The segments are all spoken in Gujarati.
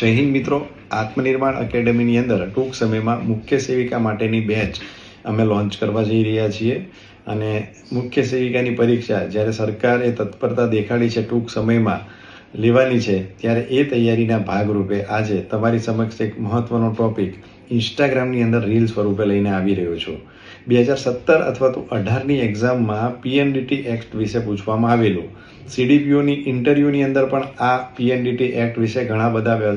જય હિન્દ મિત્રો. આત્મનિર્માણ એકેડેમીની અંદર ટૂંક સમયમાં મુખ્ય સેવિકા માટેની બેચ અમે લોન્ચ કરવા જઈ રહ્યા છીએ. અને મુખ્ય સેવિકાની પરીક્ષા જ્યારે સરકારે તત્પરતા દેખાડી છે ટૂંક સમયમાં લેવાની છે, ત્યારે એ તૈયારીના ભાગરૂપે આજે તમારી સમક્ષ એક મહત્વનો ટોપિક ઇન્સ્ટાગ્રામની અંદર રીલ સ્વરૂપે લઈને આવી રહ્યો છું. બે હજાર સત્તર અથવા તો અઢારની એક્ઝામમાં પીએનડીટી એક્ટ વિશે પૂછવામાં આવેલું. સીડીપીઓની ઇન્ટરવ્યૂની અંદર પણ આ પીએનડીટી એક્ટ વિશે ઘણા બધા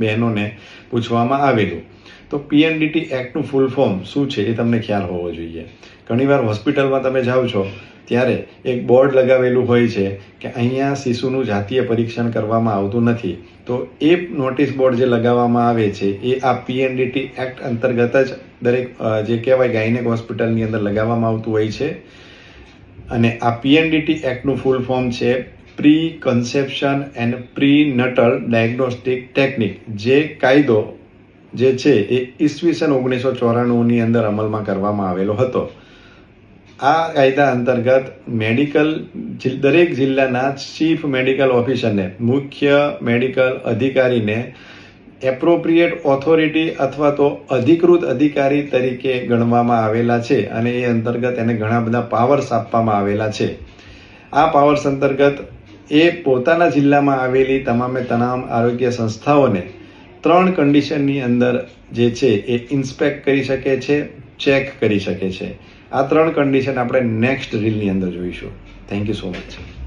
બહેનોને પૂછવામાં આવેલું. તો પીએનડીટી એક્ટનું ફૂલ ફોર્મ શું છે એ તમને ખ્યાલ હોવો જોઈએ. ઘણીવાર હોસ્પિટલમાં તમે જાઓ છો ત્યારે એક બોર્ડ લગાવેલું હોય છે કે અહીંયા શિશુનું જાતીય પરીક્ષણ કરવામાં આવતું નથી. તો એ નોટિસ બોર્ડ જે લગાવવામાં આવે છે, એ આ પીએનડીટી એક્ટ અંતર્ગત જ દરેક જે કહેવાય ગાયનેક હોસ્પિટલની અંદર લગાવવામાં આવતું હોય છે. અને આ પીએનડીટી એક્ટનું ફૂલ ફોર્મ છે pre conception and pre natal diagnostic technique જે કાયદો જે છે એ ઈસવીસન ઓગણીસો ચોરાણુંની અંદર અમલમાં કરવામાં આવેલો હતો. આ કાયદા અંતર્ગત મેડિકલ દરેક જિલ્લાના ચીફ મેડિકલ ઓફિસરને, મુખ્ય મેડિકલ અધિકારીને એપ્રોપ્રિએટ ઓથોરિટી અથવા તો અધિકૃત અધિકારી તરીકે ગણવામાં આવેલા છે અને એ અંતર્ગત એને ઘણા બધા પાવર્સ આપવામાં આવેલા છે. આ પાવર્સ અંતર્ગત એ પોતાના જિલ્લામાં આવેલી તમામે તમામ આરોગ્ય સંસ્થાઓને ત્રણ કન્ડિશનની અંદર જે છે એ ઇન્સ્પેક્ટ કરી શકે છે ચેક કરી શકે છે. આ ત્રણ કન્ડિશન આપણે નેક્સ્ટ રીલની અંદર જોઈશું. Thank you so much